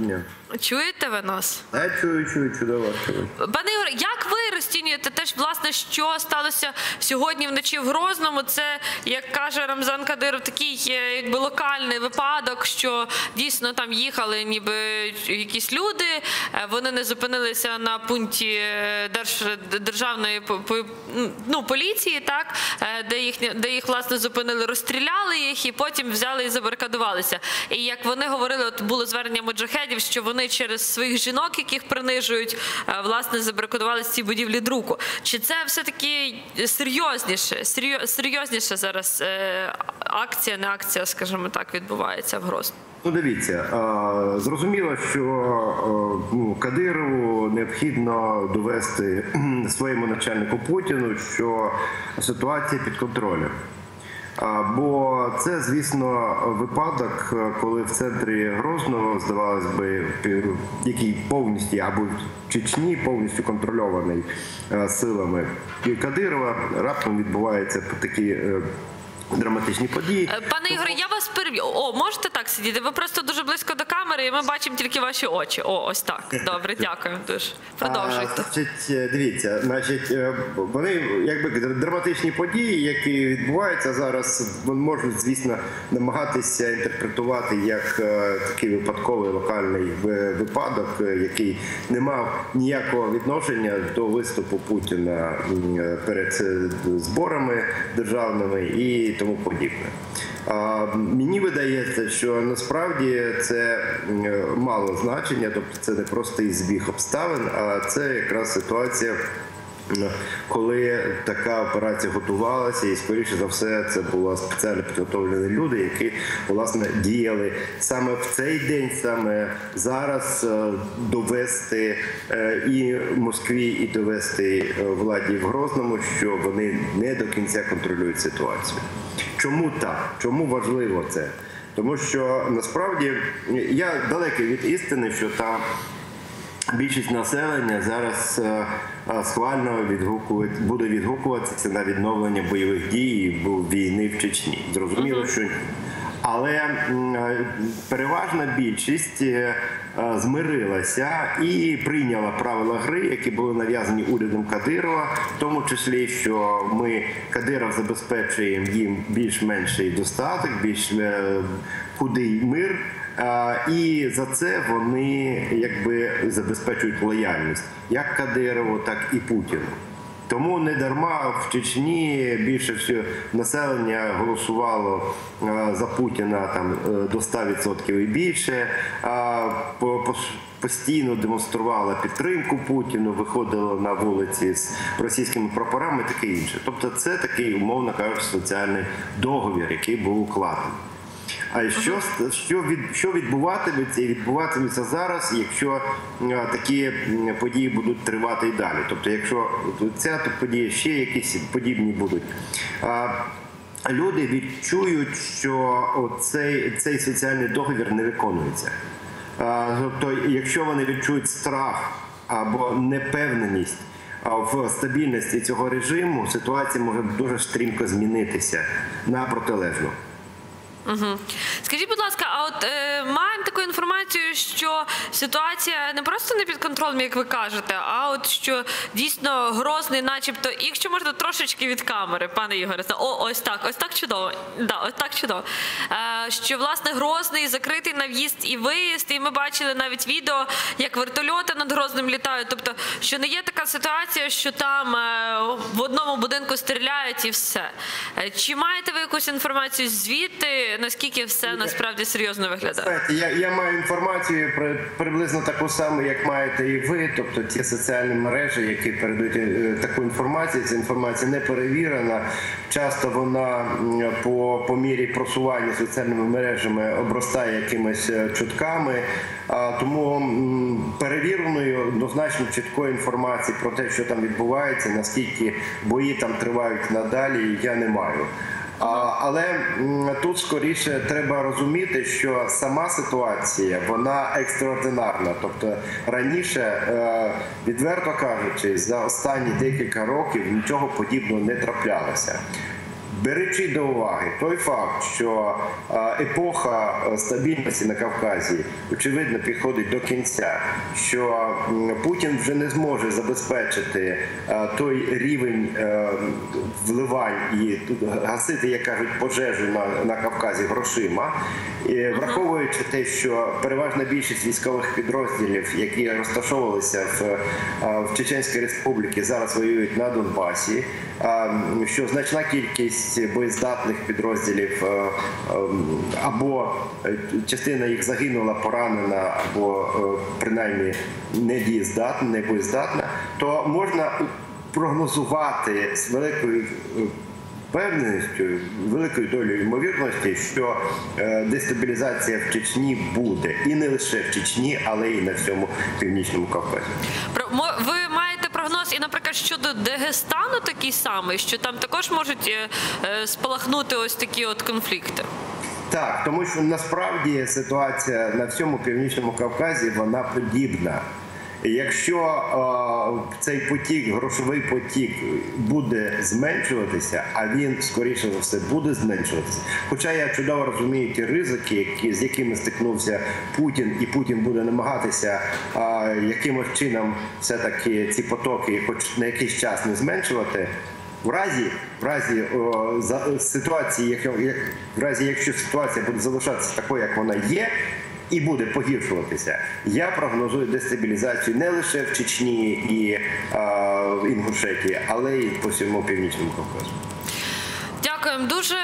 Ні. Чуєте ви нас? Я чую, чую, чудово. чую. Пане Ігоре, як ви розцінюєте те, ж, власне, що сталося сьогодні вночі в Грозному? Це, як каже Рамзан Кадиров, такий е, якби локальний випадок, що дійсно там їхали ніби якісь люди, е, вони не зупинилися на пункті е, держ, державної ну, поліції, так, де, їх, де їх власне зупинили, розстріляли їх і потім взяли і забарикадувалися. І як вони говорили, от було звернення муджахедів, що вони через своїх жінок, яких принижують, власне забарикадувалися в цій будівлі друку. Чи це все таки серйозніше? серйозніше зараз е, акція, не акція, скажімо так, відбувається в Гроз? Ну, дивіться, зрозуміло, що ну, Кадирову необхідно довести своєму начальнику Путіну, що ситуація під контролем. Бо це, звісно, випадок, е, коли в центрі Грозного, здавалось би, який повністю або в Чечні повністю контрольований е, силами Кадирова, раптом відбувається такі е, драматичні події. Е, Пане Ігоре, я вас переб'ю. О, можете так сидіти? Ви просто дуже близько до камери, і ми бачимо тільки ваші очі. О, ось так. Добре, дякую дуже. Продовжуйте. А, значить, е, дивіться, значить, е, вони якби драматичні події, які відбуваються зараз, вони можуть, звісно, намагатися інтерпретувати як такий випадковий локальний ви- випадок, який не мав ніякого відношення до виступу Путіна перед зборами державними і тому подібне. Мені видається, що насправді це мало значення, тобто це не просто збіг обставин, а це якраз ситуація. М, Коли така операція готувалася, і скоріше за все, це були спеціально підготовлені люди, які власне діяли саме в цей день, саме зараз е, довести е, і Москві, і довести е, владі в Грозному, що вони не до кінця контролюють ситуацію. Чому так? Чому важливо це? Тому що насправді я далекий від істини, що там більшість населення зараз е, е, схвально відгукує, буде відгукуватися на відновлення бойових дій війни в Чечні. Зрозуміло, що ні. Але е, переважна більшість змирилася і прийняла правила гри, які були нав'язані урядом Кадирова, в тому числі, що ми Кадиров забезпечуємо їм більш-менший достаток, більш худий мир. І за це вони якби забезпечують лояльність як Кадирову, так і Путіну. Тому не дарма в Чечні більше всього населення голосувало за Путіна там е, до 100% і більше. А, по- по- Постійно демонструвала підтримку Путіну, виходило на вулиці з російськими прапорами, таке інше. Тобто, це такий, умовно кажучи, соціальний договір, який був укладений. А що, що, від, що відбуватиметься і відбуватиметься зараз, якщо е, такі події будуть тривати і далі? Тобто, якщо ця то подія ще якісь подібні будуть. Люди відчують, що цей, цей соціальний договір не виконується. Тобто, якщо вони відчують страх або непевненість а, в стабільності цього режиму, ситуація може дуже стрімко змінитися на протилежну. Угу. Скажіть, будь ласка, а от е, маємо таку інформацію, що ситуація не просто не під контролем, як ви кажете, а от що дійсно грозний, начебто, якщо можна трошечки від камери, пане Ігоре, о, ось так, ось так чудово. Да, ось так чудово. Е, що власне грозний закритий на в'їзд і виїзд, і ми бачили навіть відео, як вертольоти над Грозним літають. Тобто, що не є така ситуація, що там е, в одному будинку стріляють і все. Е, Чи маєте ви якусь інформацію звідти? Наскільки все насправді серйозно виглядає? Я, я маю інформацію при, приблизно таку саму, як маєте і ви. Тобто ті соціальні мережі, які передають е, таку інформацію, ця інформація не перевірена. Часто вона по, по мірі просування соціальними мережами обростає якимись е, чутками. А, тому м, перевіреної однозначно чіткої інформації про те, що там відбувається, наскільки бої там тривають надалі, я не маю. Але тут скоріше треба розуміти, що сама ситуація вона екстраординарна. Тобто раніше, е, відверто кажучи, за останні декілька років нічого подібного не траплялося. Беручи до уваги той факт, що епоха стабільності на Кавказі очевидно підходить до кінця, що Путін вже не зможе забезпечити той рівень вливань і гасити, як кажуть, пожежу на, на Кавказі грошима, і враховуючи те, що переважна більшість військових підрозділів, які розташовувалися в, в Чеченській Республіці, зараз воюють на Донбасі. Що значна кількість боєздатних підрозділів е, ем, або е, частина їх загинула, поранена, або е, принаймні недієздатна, не боєздатна, то можна прогнозувати з великою е, впевненістю, великою долею ймовірності, що е, дестабілізація в Чечні буде і не лише в Чечні, але й на всьому північному Кавказі. Ви наприклад, щодо Дагестану такий самий, що там також можуть е, е, спалахнути ось такі от конфлікти. Так, тому що насправді ситуація на всьому північному Кавказі вона подібна. Якщо е, цей потік, грошовий потік, буде зменшуватися, а він скоріше за все буде зменшуватися. Хоча я чудово розумію ті ризики, які з якими стикнувся Путін, і Путін буде намагатися е, якимось чином все таки ці потоки, хоч на якийсь час не зменшувати. В разі, в разі о, за, ситуації, якщо як, в разі, якщо ситуація буде залишатися такою, як вона є, і буде погіршуватися, я прогнозую дестабілізацію не лише в Чечні і в Інгушетії, але й по всьому північному Кавказу. Дякуємо дуже.